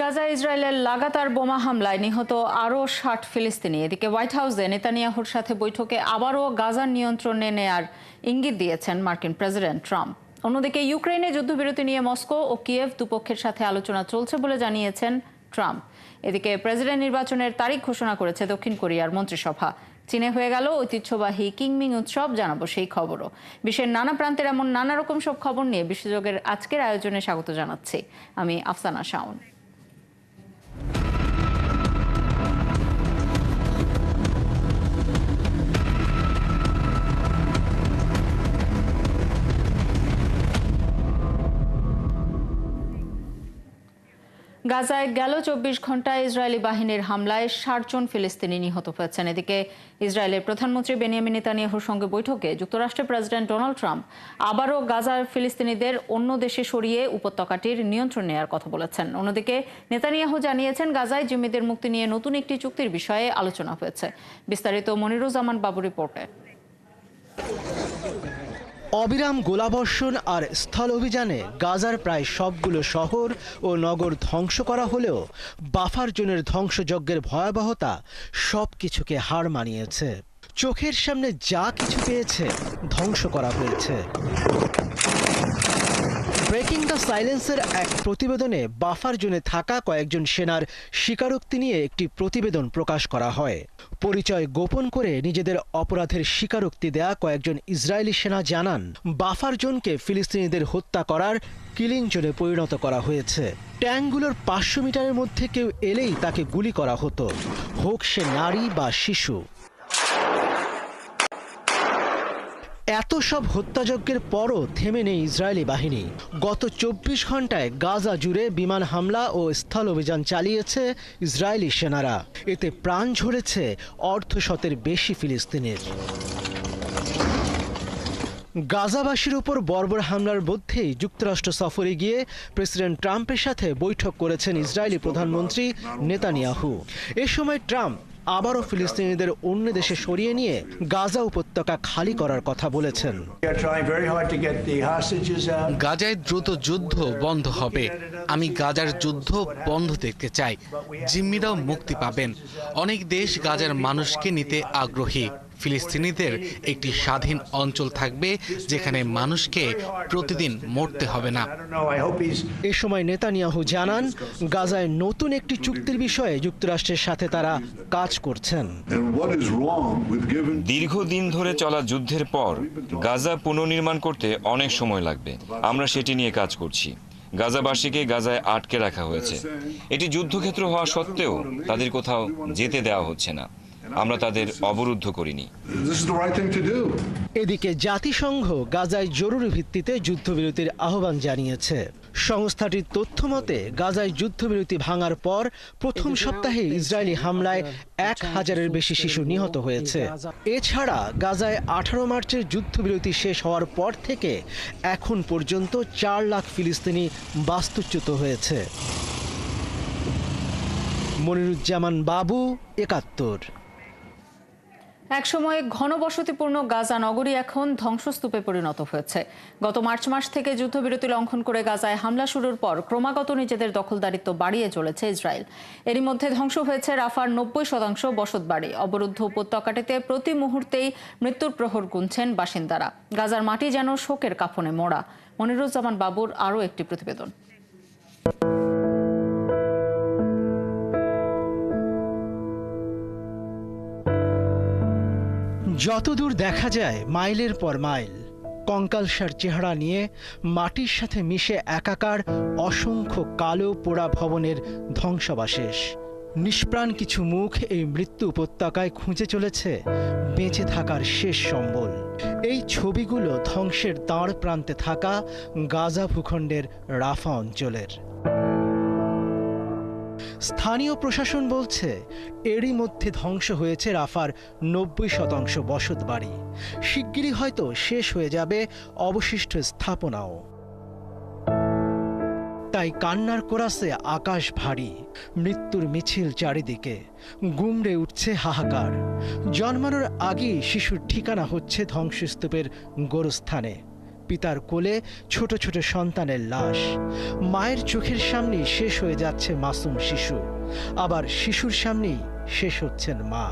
গাজা ইসরায়েলের লাগাতার বোমা হামলায় নিহত আরও ষাট ফিলিস্তিনি। এদিকে হোয়াইট হাউসে নেতানিয়াহুর সাথে বৈঠকে আবারও গাজার নিয়ন্ত্রণে নেয়ার ইঙ্গিত দিয়েছেন মার্কিন প্রেসিডেন্ট ট্রাম্প। অন্যদিকে ইউক্রেনে যুদ্ধবিরতি নিয়ে মস্কো ও কিয়েভ দুপক্ষের সাথে আলোচনা চলছে বলে জানিয়েছেন ট্রাম্প। এদিকে প্রেসিডেন্ট নির্বাচনের তারিখ ঘোষণা করেছে দক্ষিণ কোরিয়ার মন্ত্রিসভা। চীনে হয়ে গেল ঐতিহ্যবাহী কিংমিং উৎসব, জানাব সেই খবরও। বিশ্বের নানা প্রান্তের এমন নানা রকম সব খবর নিয়ে বিশ্বযোগের আজকের আয়োজনে স্বাগত জানাচ্ছি। আমি আফসানা শাওন। গাজায় গেল চব্বিশ ঘন্টায় ইসরায়েলি বাহিনীর হামলায় ষাট জন ফিলিস্তিনি নিহত হয়েছেন। এদিকে ইসরায়েলের প্রধানমন্ত্রী বেনিয়ামিন নেতানিয়াহুর সঙ্গে বৈঠকে যুক্তরাষ্ট্রের প্রেসিডেন্ট ডোনাল্ড ট্রাম্প আবারও গাজার ফিলিস্তিনিদের অন্য দেশে সরিয়ে উপত্যকাটির নিয়ন্ত্রণ নেওয়ার কথা বলেছেন। অন্যদিকে নেতানিয়াহু জানিয়েছেন, গাজায় জিম্মিদের মুক্তি নিয়ে নতুন একটি চুক্তির বিষয়ে আলোচনা হয়েছে। বিস্তারিত মনিরুজ্জামান বাবু রিপোর্টে। অবিরাম গোলাবর্ষণ আর স্থল অভিযানে গাজার প্রায় সবগুলো শহর ও নগর ধ্বংস করা হলেও বাফার জোনের ধ্বংসযজ্ঞের ভয়াবহতা সব কিছুকে হার মানিয়েছে। চোখের সামনে যা কিছু পেয়েছে ধ্বংস করা হয়েছে। ব্রেকিং দ্য সাইলেন্সের এক প্রতিবেদনে বাফার জোনে থাকা কয়েকজন সেনার স্বীকারোক্তি নিয়ে একটি প্রতিবেদন প্রকাশ করা হয়। পরিচয় গোপন করে নিজেদের অপরাধের স্বীকারোক্তি দেয়া কয়েকজন ইসরায়েলি সেনা জানান, বাফার জোনকে ফিলিস্তিনিদের হত্যা করার কিলিং জোনে পরিণত করা হয়েছে। ট্যাঙ্কগুলোর পাঁচশো মিটারের মধ্যে কেউ এলেই তাকে গুলি করা হতো। হোক সে নারী বা শিশু। এত সব হত্যাযজ্ঞের পরও থেমে নেই ইসরায়েলি বাহিনী। গত চব্বিশ ঘন্টায় গাজা জুড়ে বিমান হামলা ও স্থল অভিযান চালিয়েছে ইসরায়েলি সেনারা। এতে প্রাণ ঝরেছে অর্ধশতের বেশি ফিলিস্তিনের। গাজাবাসীর উপর বর্বর হামলার মধ্যেই যুক্তরাষ্ট্র সফরে গিয়ে প্রেসিডেন্ট ট্রাম্পের সাথে বৈঠক করেছেন ইসরায়েলি প্রধানমন্ত্রী নেতানিয়াহু। এ সময় ট্রাম্প আবারও ফিলিস্তিনিদের অন্য দেশে সরিয়ে নিয়ে গাজা উপত্যকা খালি করার কথা বলেছেন. গাজায় দ্রুত যুদ্ধ বন্ধ হবে। আমি গাজার যুদ্ধ বন্ধ দেখতে চাই। জিম্মিরাও মুক্তি পাবেন। অনেক দেশ গাজার মানুষকে নিতে আগ্রহী। ফিলিস্তিনিদের একটি স্বাধীন অঞ্চল থাকবে যেখানে মানুষকে প্রতিদিন মরতে হবে না। এ সময় নেতানিয়াহু জানান গাজায় নতুন একটি চুক্তির বিষয়ে যুক্তরাষ্ট্রের সাথে তারা কাজ করছেন। দীর্ঘদিন ধরে চলা যুদ্ধের পর গাজা পুনর্নির্মাণ করতে অনেক সময় লাগবে। আমরা সেটি নিয়ে কাজ করছি। গাজাবাসীকে গাজায় আটকে রাখা হয়েছে। এটি যুদ্ধক্ষেত্র হওয়া সত্ত্বেও তাদের কোথাও যেতে দেওয়া হচ্ছে না। আমরা তাদের অবরুদ্ধ করিনি? এদিকে জাতিসংঘ গাজায় জরুরি ভিত্তিতে যুদ্ধবিরতির আহ্বান জানিয়েছে। সংস্থাটির তথ্য মতে গাজায় যুদ্ধবিরতি ভাঙার পর প্রথম সপ্তাহে ইসরায়েলি হামলায় এক হাজারের বেশি শিশু নিহত হয়েছে। এছাড়া গাজায় আঠারো মার্চের যুদ্ধবিরতি শেষ হওয়ার পর থেকে এখন পর্যন্ত চার লাখ ফিলিস্তিনি বাস্তুচ্যুত হয়েছে। মনিরুজ্জামান বাবু একাত্তর। একসময় ঘনবসতিপূর্ণ গাজা নগরী এখন ধ্বংসস্তূপে পরিণত হয়েছে। গত মার্চ মাস থেকে যুদ্ধবিরতি লঙ্ঘন করে গাজায় হামলা শুরুর পর ক্রমাগত নিজেদের দখলদারিত্ব বাড়িয়ে চলেছে ইসরায়েল। এরই মধ্যে ধ্বংস হয়েছে রাফার নব্বই শতাংশ বসতবাড়ি অবরুদ্ধ উপত্যকাটিতে প্রতি মুহূর্তেই মৃত্যুর প্রহর গুনছেন বাসিন্দারা। গাজার মাটি যেন শোকের কাফনে মোড়া। মনিরুজ্জামান বাবুর আরও একটি প্রতিবেদন। যতদূর দেখা যায়, মাইলের পর মাইল। কঙ্কালসার চেহারা নিয়ে মাটির সাথে মিশে একাকার অসংখ্য কালো পোড়া ভবনের ধ্বংসাবশেষ। নিষ্প্রাণ কিছু মুখ এই মৃত্যু উপত্যকায় খুঁজে চলেছে বেঁচে থাকার শেষ সম্বল। এই ছবিগুলো ধ্বংসের দাঁড় প্রান্তে থাকা গাজা ভূখণ্ডের রাফা অঞ্চলের। স্থানীয় প্রশাসন বলছে, এরই মধ্যে ধ্বংস হয়েছে রাফার নব্বই শতাংশ বসত বাড়ি। শিগগিরই হয়তো শেষ হয়ে যাবে অবশিষ্ট স্থাপনাও। তাই কান্নার কোরাসে আকাশ ভারী, মৃত্যুর মিছিল চারিদিকে, গুমড়ে উঠছে হাহাকার। জন্মানোর আগেই শিশুর ঠিকানা হচ্ছে ধ্বংসস্তূপের গোরস্থানে। পিতার কোলে ছোট ছোট সন্তানের লাশ। মায়ের চোখের সামনেই শেষ হয়ে যাচ্ছে মাসুম শিশু। আবার শিশুর সামনেই শেষ হচ্ছেন মা।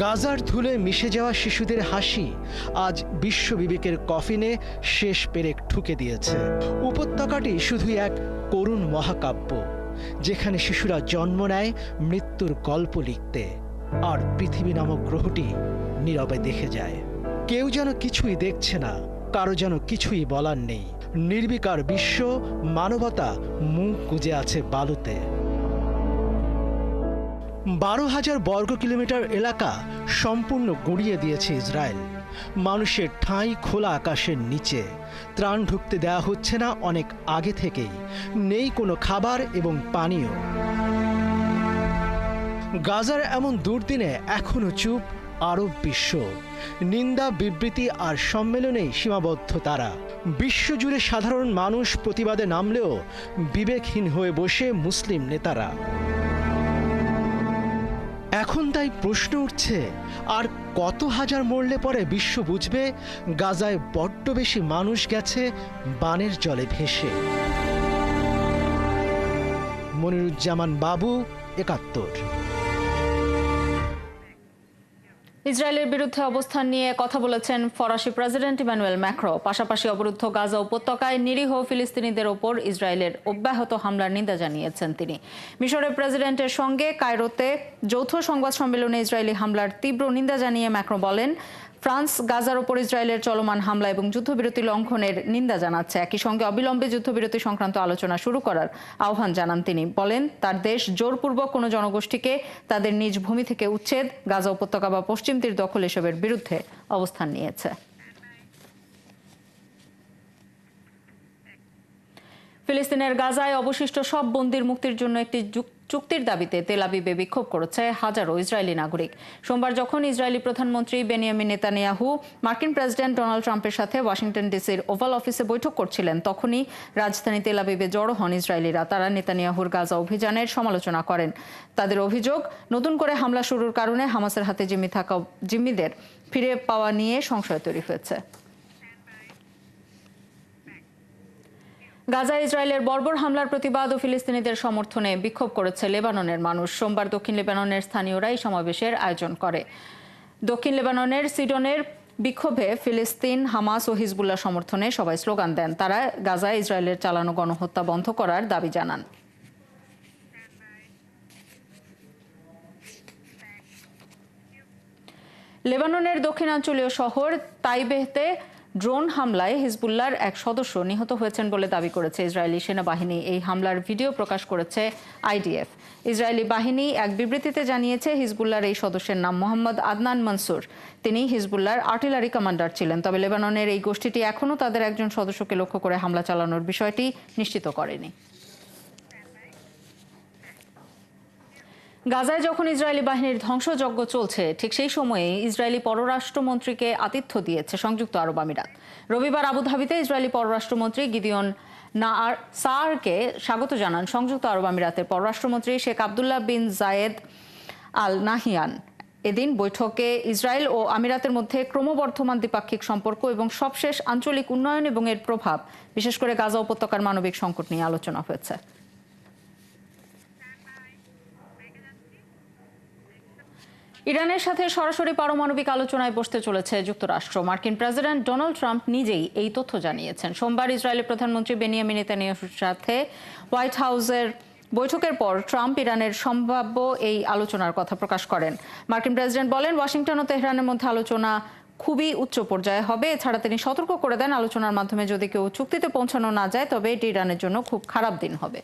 গাজার ধুলে মিশে যাওয়া শিশুদের হাসি আজ বিশ্ব বিবেকের কফিনে শেষ পেরেক ঠুকে দিয়েছে। উপত্যকাটি শুধুই এক করুণ মহাকাব্য, যেখানে শিশুরা জন্ম নেয় মৃত্যুর গল্প লিখতে। আর পৃথিবী নামক গ্রহটি নীরবে দেখে যায়। কেউ যেন কিছুই দেখছে না, কারও যেন কিছুই বলার নেই। নির্বিকার বিশ্ব, মানবতা মুখ গুজে আছে বালুতে। বারো হাজার বর্গ কিলোমিটার এলাকা সম্পূর্ণ গুঁড়িয়ে দিয়েছে ইসরায়েল। মানুষের ঠাঁই খোলা আকাশের নিচে। ত্রাণ ঢুকতে দেওয়া হচ্ছে না অনেক আগে থেকেই। নেই কোনো খাবার এবং পানীয়। গাজার এমন দুর্দিনে এখনও চুপ আরব বিশ্ব। নিন্দা, বিবৃতি আর সম্মেলনে সীমাবদ্ধ তারা। বিশ্বজুড়ে সাধারণ মানুষ প্রতিবাদে নামলেও বিবেকহীন হয়ে বসে মুসলিম নেতারা। এখন তাই প্রশ্ন উঠছে, আর কত হাজার মরলে পরে বিশ্ব বুঝবে, গাজায় বড্ড বেশি মানুষ গেছে বানের জলে ভেসে। মনিরুজ্জামান বাবু, একাত্তর। ইসরায়েলের বিরুদ্ধে অবস্থান নিয়ে কথা বলেছেন ফরাসি প্রেসিডেন্ট ইমানুয়েল ম্যাক্রো। পাশাপাশি অবরুদ্ধ গাজা উপত্যকায় নিরীহ ফিলিস্তিনিদের ওপর ইসরায়েলের অব্যাহত হামলার নিন্দা জানিয়েছেন তিনি। মিশরের প্রেসিডেন্টের সঙ্গে কায়রোতে যৌথ সংবাদ সম্মেলনে ইসরায়েলি হামলার তীব্র নিন্দা জানিয়ে ম্যাক্রো বলেন ফ্রান্স, গাজার ওপর ইসরায়েলের চলমান হামলা এবং যুদ্ধবিরতি লঙ্ঘনের নিন্দা জানাচ্ছে। একই সঙ্গে অবিলম্বে যুদ্ধবিরতি সংক্রান্ত আলোচনা শুরু করার আহ্বান জানান তিনি। বলেন, তার দেশ জোরপূর্বক কোনো জনগোষ্ঠীকে তাদের নিজ ভূমি থেকে উচ্ছেদ, গাজা উপত্যকা বা পশ্চিম তীর দখল এসবের বিরুদ্ধে অবস্থান নিয়েছে। ফিলিস্তিনের গাজায় অবশিষ্ট সব বন্দির মুক্তির জন্য একটি চুক্তির দাবিতে তেল আবিবে বিক্ষোভ করেছে হাজারো ইসরায়েলি নাগরিক। সোমবার যখন ইসরায়েলি প্রধানমন্ত্রী বেনিয়ামিন নেতানিয়াহু মার্কিন প্রেসিডেন্ট ডোনাল্ড ট্রাম্পের সাথে ওয়াশিংটন ডিসির ওভাল অফিসে বৈঠক করছিলেন, তখনই রাজধানী তেল আবিবে জড়ো হন ইসরায়েলিরা। তারা নেতানিয়াহুর গাজা অভিযানের সমালোচনা করেন। তাদের অভিযোগ, নতুন করে হামলা শুরুর কারণে হামাসের হাতে জিম্মি থাকা জিম্মিদের ফিরে পাওয়া নিয়ে সংশয় তৈরি হয়েছে। গাজা ইসরায়েলের বর্বর হামলার প্রতিবাদ ও ফিলিস্তিনিদের সমর্থনে বিক্ষোভ করেছে লেবাননের মানুষ। সোমবার দক্ষিণ লেবাননের স্থানীয়রা এই সমাবেশের আয়োজন করে। দক্ষিণ লেবাননের সিডনের বিক্ষোভে ফিলিস্তিন, হামাস ও হিজবুল্লাহ সমর্থনে সবাই স্লোগান দেন। তারা গাজা ইসরায়েলের চালানো গণহত্যা বন্ধ করার দাবি জানান। লেবাননের দক্ষিণাঞ্চলীয় শহর তাইবেহতে ড্রোন হামলায় হিজবুল্লার এক সদস্য নিহত হয়েছেন বলে দাবি করেছে ইসরায়েলি সেনাবাহিনী। এই হামলার ভিডিও প্রকাশ করেছে আইডিএফ। ইসরায়েলি বাহিনী এক বিবৃতিতে জানিয়েছে হিজবুল্লার এই সদস্যের নাম মোহাম্মদ আদনান মনসুর। তিনি হিজবুল্লার আর্টিলারি কমান্ডার ছিলেন, তবে লেবাননের এই গোষ্ঠীটি এখনও তাদের একজন সদস্যকে লক্ষ্য করে হামলা চালানোর বিষয়টি নিশ্চিত করেনি। গাজায় যখন ইসরায়েলি বাহিনীর ধ্বংসযজ্ঞ চলছে, ঠিক সেই সময়ে ইসরায়েলি পররাষ্ট্রমন্ত্রীকে আতিথ্য দিয়েছে সংযুক্ত আরব আমিরাত। রবিবার আবুধাবিতে ইসরায়েলি পররাষ্ট্রমন্ত্রী গিদিয়ন নাআর সারকে স্বাগত জানান সংযুক্ত আরব আমিরাতের পররাষ্ট্রমন্ত্রী শেখ আবদুল্লাহ বিন জায়েদ আল নাহিয়ান এদিন বৈঠকে ইসরায়েল ও আমিরাতের মধ্যে ক্রমবর্ধমান দ্বিপাক্ষিক সম্পর্ক এবং সবশেষ আঞ্চলিক উন্নয়ন এবং এর প্রভাব, বিশেষ করে গাজা উপত্যকার মানবিক সংকট নিয়ে আলোচনা হয়েছে। ইরানের সাথে সরাসরি পারমাণবিক আলোচনায় বসতে চলেছে যুক্তরাষ্ট্র। মার্কিন প্রেসিডেন্ট ডোনাল্ড ট্রাম্প নিজেই এই তথ্য জানিয়েছেন। সোমবার ইসরায়েলের প্রধানমন্ত্রী বেনিয়ামিন নেতানিয়াহুর সাথে হোয়াইট হাউসের বৈঠকের পর ট্রাম্প ইরানের সম্ভাব্য এই আলোচনার কথা প্রকাশ করেন। মার্কিন প্রেসিডেন্ট বলেন, ওয়াশিংটন ও তেহরানের মধ্যে আলোচনা খুবই উচ্চ পর্যায়ে হবে। এছাড়া তিনি সতর্ক করে দেন, আলোচনার মাধ্যমে যদি কেউ চুক্তিতে পৌঁছানো না যায়, তবে এটি ইরানের জন্য খুব খারাপ দিন হবে।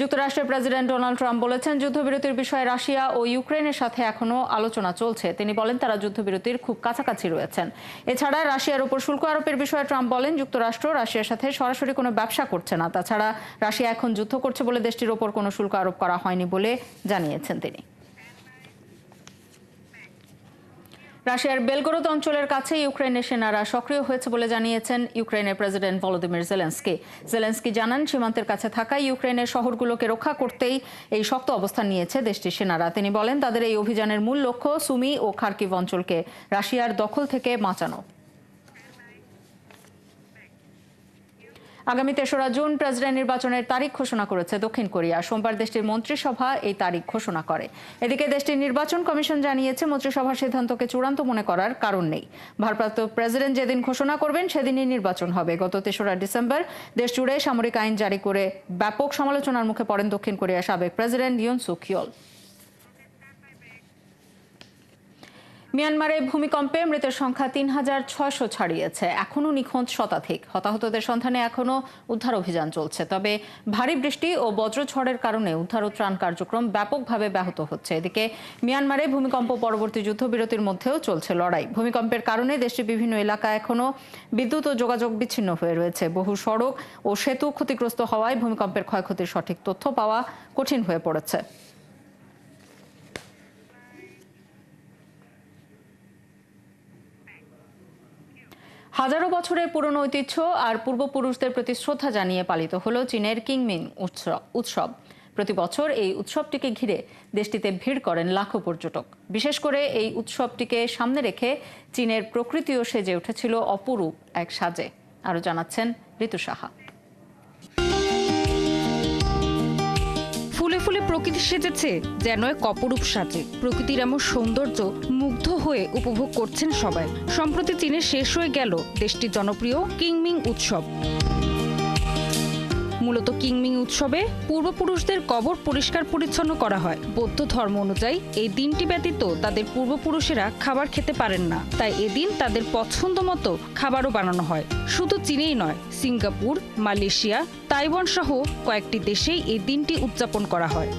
যুক্তরাষ্ট্রের প্রেসিডেন্ট ডোনাল্ড ট্রাম্প বলেছেন, যুদ্ধবিরতির বিষয়ে রাশিয়া ও ইউক্রেনের সাথে এখনও আলোচনা চলছে। তিনি বলেন, তারা যুদ্ধবিরতির খুব কাছাকাছি রয়েছেন। এছাড়া রাশিয়ার উপর শুল্ক আরোপের বিষয়ে ট্রাম্প বলেন, যুক্তরাষ্ট্র রাশিয়ার সাথে সরাসরি কোনো ব্যবসা করছে না। তাছাড়া রাশিয়া এখন যুদ্ধ করছে বলে দেশটির ওপর কোনো শুল্ক আরোপ করা হয়নি বলে জানিয়েছেন তিনি। রাশিয়ার বেলগরদ অঞ্চলের কাছে ইউক্রেনের সেনারা সক্রিয় হয়েছে বলে জানিয়েছেন ইউক্রেনের প্রেসিডেন্ট ভলোদিমির জেলেন্সকি। জেলেন্সকি জানান, সীমান্তের কাছে থাকা ইউক্রেনের শহরগুলোকে রক্ষা করতেই এই শক্ত অবস্থান নিয়েছে দেশটির সেনারা। তিনি বলেন, তাদের এই অভিযানের মূল লক্ষ্য সুমি ও খার্কিভ অঞ্চলকে রাশিয়ার দখল থেকে বাঁচানো। আগামী তেসরা জুন প্রেসিডেন্ট নির্বাচনের তারিখ ঘোষণা করেছে দক্ষিণ কোরিয়া। সোমবার দেশটির মন্ত্রিসভা এই তারিখ ঘোষণা করে। এদিকে দেশটির নির্বাচন কমিশন জানিয়েছে মন্ত্রিসভার সিদ্ধান্তকে চূড়ান্ত মনে করার কারণ নেই। ভারপ্রাপ্ত প্রেসিডেন্ট যেদিন ঘোষণা করবেন, সেদিনই নির্বাচন হবে। গত তেসরা ডিসেম্বর দেশ জুড়ে সামরিক আইন জারি করে ব্যাপক সমালোচনার মুখে পড়েন দক্ষিণ কোরিয়ার সাবেক প্রেসিডেন্ট ইউন সুকিয়ল মিয়ানমারে ভূমিকম্পে মৃতের সংখ্যা তিন হাজার ছয়শো ছাড়িয়েছে। এখনও নিখোঁজ শতাধিক। হতাহতদের সন্ধানে এখনও উদ্ধার অভিযান চলছে। তবে ভারী বৃষ্টি ও বজ্রঝড়ের কারণে উদ্ধার ও ত্রাণ কার্যক্রম ব্যাপকভাবে ব্যাহত হচ্ছে। এদিকে মিয়ানমারে ভূমিকম্প পরবর্তী যুদ্ধবিরতির মধ্যেও চলছে লড়াই। ভূমিকম্পের কারণে দেশটির বিভিন্ন এলাকা এখনও বিদ্যুৎ ও যোগাযোগ বিচ্ছিন্ন হয়ে রয়েছে। বহু সড়ক ও সেতু ক্ষতিগ্রস্ত হওয়ায় ভূমিকম্পের ক্ষয়ক্ষতির সঠিক তথ্য পাওয়া কঠিন হয়ে পড়েছে। হাজারো বছরের পুরনো ঐতিহ্য আর পূর্বপুরুষদের প্রতি শ্রদ্ধা জানিয়ে পালিত হলো চীনের কিংমিং উৎসব প্রতি বছর এই উৎসবটিকে ঘিরে দেশটিতে ভিড় করেন লাখো পর্যটক। বিশেষ করে এই উৎসবটিকে সামনে রেখে চীনের প্রকৃতিও সেজে উঠেছিল অপরূপ এক সাজে। আরও জানাচ্ছেন ঋতু সাহা। ফুলে প্রকৃতি সেজেছে, যেন এক সাজে। প্রকৃতির এমন সৌন্দর্য মুগ্ধ হয়ে উপভোগ করছেন সবাই। সম্প্রতি চীনে শেষ হয়ে গেল দেশটির জনপ্রিয় কিংমিং উৎসব। মূলত কিংমিং উৎসবে পূর্বপুরুষদের কবর পরিষ্কার পরিচ্ছন্ন করা হয়। বৌদ্ধ ধর্ম অনুযায়ী এই দিনটি ব্যতীত তাদের পূর্বপুরুষেরা খাবার খেতে পারেন না। তাই এদিন তাদের পছন্দ মতো খাবারও বানানো হয়। শুধু চীনেই নয়, সিঙ্গাপুর, মালয়েশিয়া, তাইওয়ান সহ কয়েকটি দেশেই এই দিনটি উদযাপন করা হয়।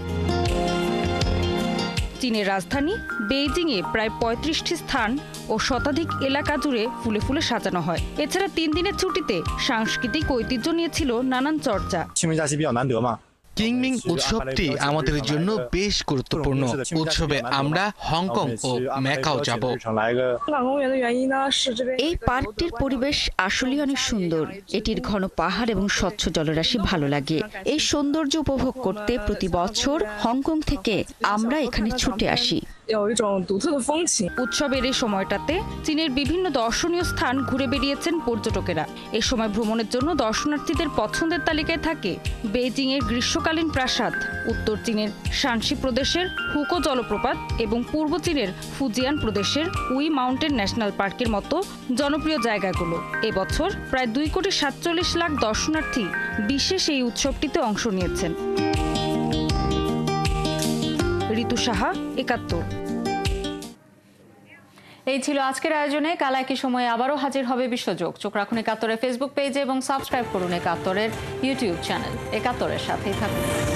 চীনের রাজধানী বেইজিংয়ে প্রায় পঁয়ত্রিশটি স্থান ও শতাধিক এলাকা জুড়ে ফুলে ফুলে সাজানো হয়। এছাড়া তিন দিনের ছুটিতে সাংস্কৃতিক ঐতিহ্য নিয়েছিল নানান চর্চা। কিংমিং উৎসবটি আমাদের জন্য বেশ গুরুত্বপূর্ণ। উৎসবে আমরা হংকং ও ম্যাকাও যাব। এই পার্কটির পরিবেশ আসলেই অনেক সুন্দর। এটির ঘন পাহাড় এবং স্বচ্ছ জলরাশি ভালো লাগে। এই সৌন্দর্য উপভোগ করতে প্রতি বছর হংকং থেকে আমরা এখানে ছুটে আসি। 有一种独特的风情。 উৎসবের এই সময়টাতে চীনের বিভিন্ন দর্শনীয় স্থান ঘুরে বেরিয়েছেন পর্যটকেরা এ সময় ভ্রমণের জন্য দর্শনার্থীদের পছন্দের তালিকায় থাকে বেইজিং এর গ্রীষ্মকালীন প্রাসাদ উত্তর চীনের শানসি প্রদেশের হুকো জলপ্রপাত এবং পূর্ব চীনের ফুজিয়ান প্রদেশের উই মাউন্টেন ন্যাশনাল পার্কের মতো জনপ্রিয় জায়গাগুলো এবছর প্রায় দুই কোটি সাতচল্লিশ লাখ দর্শনার্থী বিশেষ এই উৎসবটিতে অংশ নিয়েছেন ঋতু সাহা, একাত্তর। এই ছিল আজকের আয়োজনে। কাল একই সময়ে আবারও হাজির হবে বিশ্বযোগ। চোখ রাখুন একাত্তরের ফেসবুক পেজে এবং সাবস্ক্রাইব করুন একাত্তরের ইউটিউব চ্যানেল একাত্তরের সাথেই থাকুন।